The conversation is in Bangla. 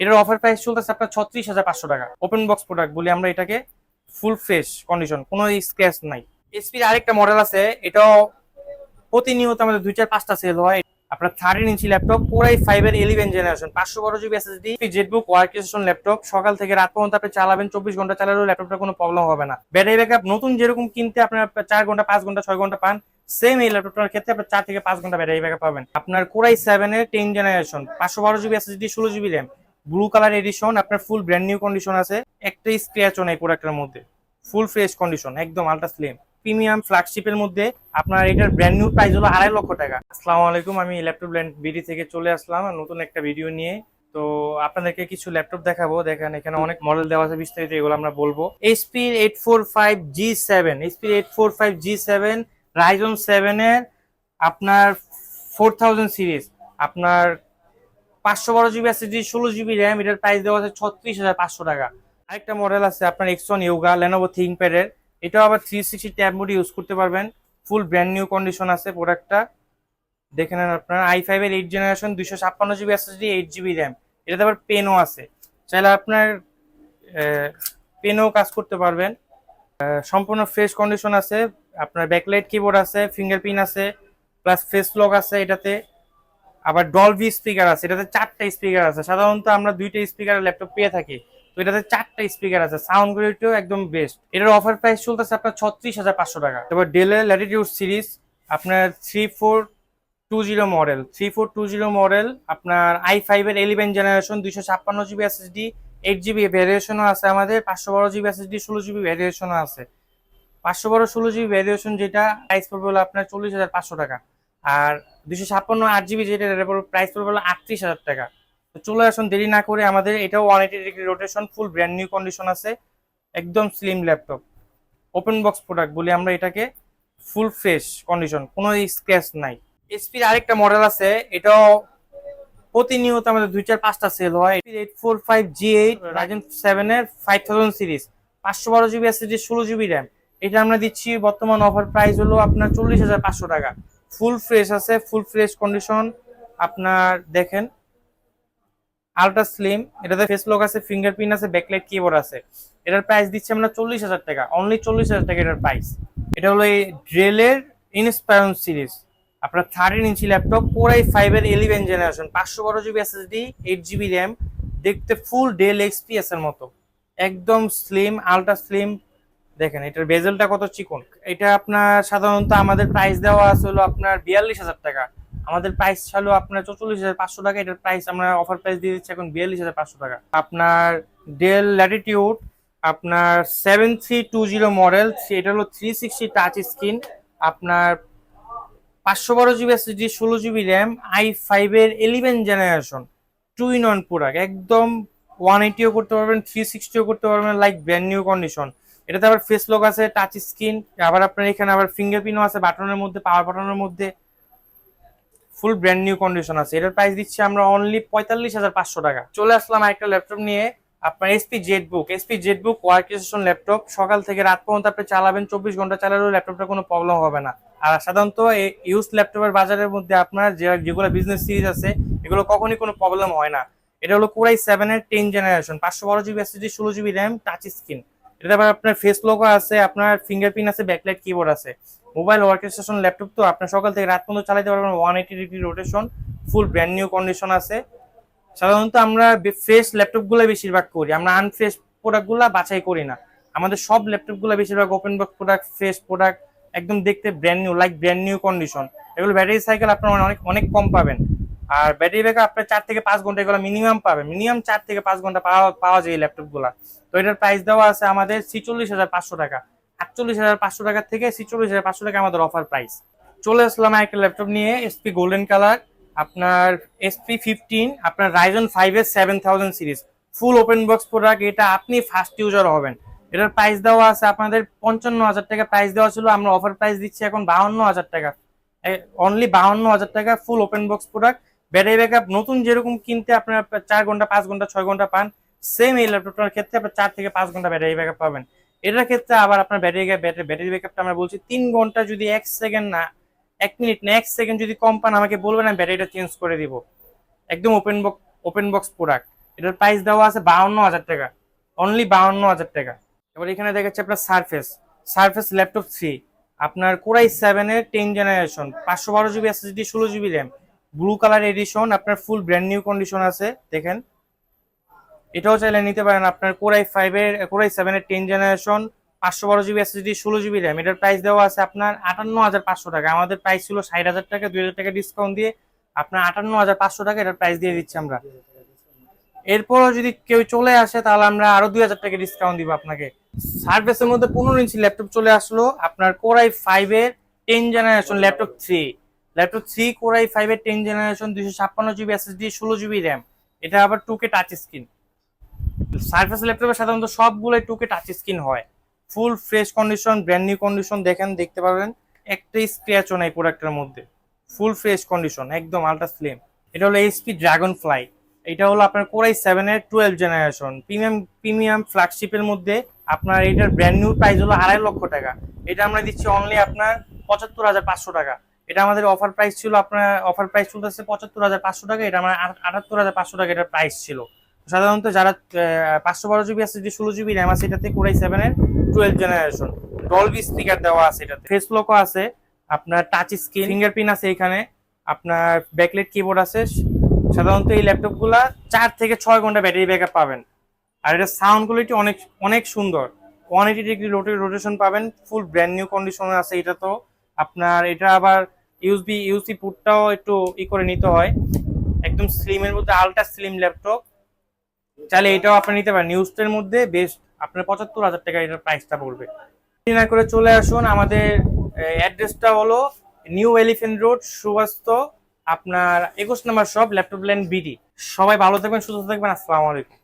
এটার অফার প্রাইস চলতেছে আপনার ছত্রিশ হাজার পাঁচশো টাকা। ওপেন বক্স প্রোডাক্ট বলি আমরা এটাকে ফুল ফ্রেশ কন্ডিশন কোনো স্ক্র্যাচ নাই। এসপির আরেকটা মডেল আছে, এটাও প্রতিনিয়ত আমাদের দুই চার পাঁচটা সেল হয়। আপনার থার্টিন ইঞ্চি ল্যাপটপ পুরাই ফাইভ এর ইলেভেন জেনারেশন পাঁচশো বারো GB SSD ZBook workstation laptop সকাল থেকে রাত পর্যন্ত আপনি চালাবেন, চব্বিশ ঘণ্টা চালালেও ল্যাপটপটা কোনো প্রবলেম হবে না। ব্যাটারি ব্যাকআপ নতুন যেরকম কিনতে আপনার চার ঘণ্টা, পাঁচ ঘণ্টা, ছয় ঘণ্টা পান সেম এই ল্যাপটপটার ক্ষেত্রে আপনার চার থেকে পাঁচ ঘণ্টা ব্যাটারি ব্যাকআপ পাবেন। আপনার কোরাই সেভেন এর টেন জেনারেশন পাঁচশো বারো জিবি এসএসডি ষোলো GB RAM blue colour edition আপনার ফুল ব্র্যান্ড নিউ কন্ডিশন আছে। একটা স্ক্র্যাচও নেই প্রোডাক্টের মধ্যে। ফুল ফ্রেশ কন্ডিশন একদম আল্ট্রা স্লিম প্রিমিয়াম ফ্ল্যাগশিপের মধ্যে আপনার এটার ব্র্যান্ড নিউ প্রাইস হলো আড়াই লক্ষ টাকা। আসসালামু আলাইকুম, আমি ল্যাপটপ ল্যান্ড বিডি থেকে চলে আসলাম নতুন একটা ভিডিও নিয়ে। তো আপনাদেরকে কিছু ল্যাপটপ দেখাবো। দেখেন, এখানে অনেক মডেল দেওয়া আছে বিস্তারিত, এগুলো আমরা বলব। HP eight four five G seven HP eight four five G seven Ryzen সেভেনের আপনার ফোর থাউজেন্ড সিরিজ আপনার পাঁচশো বারো জিবি এসএসডি ষোলো জিবি র্যাম, এটার প্রাইস দেওয়া আছে ছত্রিশ হাজার পাঁচশো টাকা। আরেকটা মডেল আছে আপনার এক্সন ইয়োগা লেনোভো থিঙ্কপ্যাডের এটাও আবার three sixty tab mode use করতে পারবেন। ফুল ব্র্যান্ড নিউ কন্ডিশন আছে প্রোডাক্টটা দেখে নেন আপনার। আই ফাইভের এইট জেনারেশন দুইশো ছাপ্পান্ন GB SSD eight GB RAM. এটাতে আবার পেনও আছে। চাইলে আপনার পেনও কাজ করতে পারবেন। সম্পূর্ণ ফ্রেশ কন্ডিশন আছে। আপনার ব্যাকলাইট কিবোর্ড আছে ফিঙ্গারপ্রিন্ট আছে প্লাস ফেস লক আছে এটাতে। আবার ডলভি স্পিকার আছে, এটাতে চারটা স্পিকার আছে। সাধারণত আমরা দুইটা স্পিকার ল্যাপটপ পেয়ে থাকি। তো এটাতে চারটা স্পিকার আছে সাউন্ড কোয়ালিটিও একদম বেস্ট এটার অফার প্রাইস চলতেছে আপনার ছত্রিশ হাজার পাঁচশো টাকা। তারপর ডেলের ল্যাটিটিউড সিরিজ আপনার three four two zero model three four two zero model আপনার আই ফাইভের ইলেভেন জেনারেশন দুইশো ছাপ্পান্ন জিবি এসএসডি এইট জিবি ভ্যারিয়েশনও আছে আমাদের, পাঁচশো বারো জিবি এসএসডি ষোলো জিবি ভ্যারিয়েশনও আছে। পাঁচশো বারো, ষোলো জিবি ভ্যারিয়েশন যেটা প্রাইস পড়বে হলো আপনার চল্লিশ হাজার পাঁচশো টাকা। আর দুশো ছাপ্পান্ন আট জিবি যেটা প্রাইস পড়বে হলো আটত্রিশ হাজার টাকা। তো চলে আসুন, দেরি না করে আমাদের, এটাও one eighty degree rotation full brand new condition আছে, একদম slim laptop open box product বলি আমরা এটাকে ফুল ফ্রেশ কন্ডিশন কোনো স্ক্র্যাচ নাই। এসপির আরেকটা মডেল আছে, এটাও প্রতিনিয়ত আমাদের দুই চার পাঁচটা সেল হয়। Eight four five G eight Ryzen seven এর ফাইভ থাউজেন্ড সিরিজ পাঁচশো বারো জিবি আছে যে ষোলো জিবি র্যাম এটা আমরা দিচ্ছি, বর্তমান অফার প্রাইস হলো আপনার চল্লিশ হাজার পাঁচশো টাকা। ফুল ফ্রেশ আছে, ফুল ফ্রেশ কন্ডিশন আপনার দেখেন আলট্রা স্লিম এটাতে ফেস লক আছে ফিঙ্গারপ্রিন্ট আছে ব্যাকলাইট কিবোর্ড আছে। এটার প্রাইস দিচ্ছে আমরা চল্লিশ হাজার টাকা। অনলি চল্লিশ হাজার টাকা এটার প্রাইস এটা হলো এই ড্রেলের ইনস্পায়ন সিরিজ আপনার thirteen inch laptop core i five এর ইলেভেন জেনারেশন পাঁচশো বারো GB SSD eight GB RAM দেখতে ফুল ডেল এক্সপিএস এর মতো। একদম স্লিম আলট্রা স্লিম দেখেন, এটার বেজেলটা কত চিকন? এটা আপনার সাধারণত আমাদের প্রাইস দেওয়া আছে হলো আপনার বিয়াল্লিশ হাজার টাকা। আমাদের প্রাইস ছিল আপনার চৌচল্লিশ হাজার পাঁচশো টাকা, এটার প্রাইস আমরা অফার প্রাইস দিয়ে দিচ্ছি এখন বিয়াল্লিশ হাজার পাঁচশো টাকা। আপনার ডেল ল্যাটিটিউড আপনার seven three two zero model এটা হলো থ্রি সিক্সটি টাচ স্ক্রিন আপনার পাঁচশো বারো জিবি এসএসডি ষোলো জিবি র্যাম আই ফাইভের eleven generation two in one product একদম ওয়ান এইটিও করতে পারবেন থ্রি সিক্সটিও করতে পারবেন লাইক ব্র্যান্ড নিউ কন্ডিশন এটাতে আবার ফেস লক আছে টাচ স্ক্রিন আবার আপনার এখানে আবার ফিঙ্গারপ্রিন্টও আছে, বাটনের মধ্যে পাওয়ার বাটনের মধ্যে। ফুল ব্র্যান্ড নিউ কন্ডিশন আছে। এটার প্রাইস দিচ্ছি আমরা অনলি পঁয়তাল্লিশ হাজার পাঁচশো টাকা। চলে আসলাম একটা ল্যাপটপ নিয়ে, আপনার HP Z book HP ZBook workstation laptop সকাল থেকে রাত পর্যন্ত আপনি চালাবেন, চব্বিশ ঘণ্টা চালালেও ল্যাপটপটা কোনো প্রবলেম হবে না। আর সাধারণত ইউজ ল্যাপটপের বাজারের মধ্যে আপনার যে যেগুলো বিজনেস সিরিজ আছে, এগুলো কখনই কোনো প্রবলেম হয় না। এটা হলো কোরাই সেভেন এর টেন জেনারেশন পাঁচশো বারো জিবি এসএসডি ষোলো জিবি র্যাম টাচ স্ক্রিন এটা আবার আপনার ফেস লোগো আছে, আপনার ফিঙ্গারপ্রিন্ট আছে ব্যাকলাইট কিবোর্ড আছে। মোবাইল ওয়ার্কেশন ল্যাপটপ তো আপনার সকাল থেকে রাত পর্যন্ত চালাতে পারবেন one eighty degree rotation full brand new condition আছে। সাধারণত আমরা ফ্রেশ ল্যাপটপগুলো বেশিরভাগ করি, আমরা আনফ্রেশ প্রোডাক্টগুলো বাছাই করি না। আমাদের সব ল্যাপটপগুলো বেশিরভাগ open box product fresh product একদম দেখতে brand new like brand new condition এগুলো ব্যাটারি সাইকেল আপনার অনেক অনেক কম পাবেন। আর ব্যাটারি ব্যাকআপ আপনার চার থেকে পাঁচ ঘণ্টা এগুলো মিনিমাম পাবে। মিনিমাম চার থেকে পাঁচ ঘণ্টা পাওয়া পাওয়া যায় এই ল্যাপটপগুলো তো এটার প্রাইস দেওয়া আছে আমাদের ছিচল্লিশ হাজার পাঁচশো টাকা। আটচল্লিশ হাজার পাঁচশো টাকা থেকে ছিচল্লিশ হাজার পাঁচশো টাকা আমাদের অফার প্রাইস চলে আসলাম একটা ল্যাপটপ নিয়ে এসপি গোল্ডেন কালার আপনার এসপি ফিফটিন আপনার রাইজন ফাইভ এর seven thousand series full open box product এটা আপনি ফার্স্ট ইউজার হবেন। এটার প্রাইস দেওয়া আছে আপনাদের পঞ্চান্ন হাজার টাকা। প্রাইস দেওয়া ছিল, আমরা অফার প্রাইস দিচ্ছি এখন বাহান্ন হাজার টাকা। অনলি বাহান্ন হাজার টাকা full open box product battery backup নতুন যেরকম কিনতে আপনার চার ঘণ্টা, পাঁচ ঘণ্টা, ছয় ঘণ্টা পান সেম এই ল্যাপটপটার ক্ষেত্রে আপনার চার থেকে পাঁচ ঘণ্টা ব্যাটারি ব্যাকআপ পাবেন। এটার ক্ষেত্রে আবার আপনার ব্যাটারি ব্যাটারি ব্যাটারি ব্যাকআপটা আমরা বলছি, তিন ঘণ্টা যদি এক সেকেন্ড না, এক মিনিট না, এক সেকেন্ড যদি কম পান, আমাকে বলবেন, আমি ব্যাটারিটা চেঞ্জ করে দিব। একদম open box open box product এটার প্রাইস দেওয়া আছে বাউন্ন হাজার টাকা। অনলি বাউন্ন হাজার টাকা। এবার এখানে দেখাচ্ছে আপনার সারফেস সারফেস ল্যাপটপ থ্রি আপনার কোরাই সেভেনের টেন জেনারেশন পাঁচশো বারো জিবি এসএসডি ষোলো GB RAM blue colour edition আপনার ফুল ব্র্যান্ড নিউ কন্ডিশন আছে, দেখেন। এটাও চাইলে নিতে পারেন আপনার কোরাই ফাইভের কোরাই সেভেনের টেন জেনারেশন পাঁচশো বারো জিবি এসএসডি ষোলো জিবি র্যাম এটার প্রাইস দেওয়া আছে আপনার আটান্ন হাজার পাঁচশো টাকা। আমাদের প্রাইস ছিল ষাট হাজার টাকা, দুই হাজার টাকা ডিসকাউন্ট দিয়ে আপনার আটান্ন হাজার পাঁচশো টাকা এটার প্রাইস দিয়ে দিচ্ছি আমরা। এরপরও যদি কেউ চলে আসে, তাহলে আমরা আরও দুই হাজার টাকা ডিসকাউন্ট দিব আপনাকে। সার্ভিসের মধ্যে পনেরো ইঞ্চি ল্যাপটপ চলে আসলো, আপনার কোরাই ফাইভ এর ten generation laptop three laptop three core i five এর টেন জেনারেশন দুইশো ছাপ্পান্ন জিবি এসএসডি ষোলো জিবি র্যাম এটা আবার two K touch screen service ল্যাপটপে সাধারণত সবগুলোই টু কে টাচ স্ক্রিন হয়। Full fresh condition brand new condition দেখেন, দেখতে পাবেন। একটা স্ক্র্যাচও নাই প্রোডাক্টের মধ্যে। ফুল ফ্রেশ কন্ডিশন একদম আলট্রা স্লিম এটা হলো এইচপি ড্রাগন ফ্লাই এটা হলো আপনার কোরাই সেভেনের টুয়েলভ জেনারেশন প্রিমিয়াম প্রিমিয়াম ফ্ল্যাগশিপের মধ্যে আপনার এটার ব্র্যান্ড নিউ প্রাইস হলো আড়াই লক্ষ টাকা। এটা আমরা দিচ্ছি অনলি আপনার পঁচাত্তর হাজার পাঁচশো টাকা। এটা আমাদের অফার প্রাইস ছিল, আপনার অফার প্রাইস চলতেছে পঁচাত্তর হাজার পাঁচশো টাকা, এটা আমার আটাত্তর হাজার পাঁচশো টাকা এটার প্রাইস ছিল। সাধারণত যারা পাঁচশো বারো জিবি আছে, যে ষোলো জিবি র্যাম আছে, এটাতে কোরাই সেভেনের টুয়েলভ জেনারেশন ডলবি স্পিকার দেওয়া আছে এটাতে। ফেস লকও আছে, আপনার টাচ স্ক্রিন ফিঙ্গারপ্রিন্ট আছে এখানে, আপনার ব্যাকলেট কিবোর্ড আছে। সাধারণত এই ল্যাপটপগুলা চার থেকে ছয় ঘণ্টা ব্যাটারি ব্যাকআপ পাবেন। আর এটা সাউন্ড কোয়ালিটি অনেক অনেক সুন্দর। ওয়ান এইটি ডিগ্রি রোটেশন পাবেন ফুল ব্র্যান্ড নিউ কন্ডিশনে আছে এটা তো। আপনার এটা আবার ইউসবি ইউসি পুটটাও একটু ই করে নিতে হয়। একদম স্লিমের মধ্যে আলট্রা স্লিম ল্যাপটপ চাইলে এটাও আপনি নিতে পারেন। নিউজটার মধ্যে বেস্ট আপনার পঁচাত্তর হাজার টাকা এটার প্রাইসটা পড়বে। না করে চলে আসুন। আমাদের অ্যাড্রেসটা হলো নিউ এলিফেন্ট রোড সুবাস্ত, আপনার একুশ number shop laptop land BD সবাই ভালো থাকবেন, সুস্থ থাকবেন। আসসালামু আলাইকুম।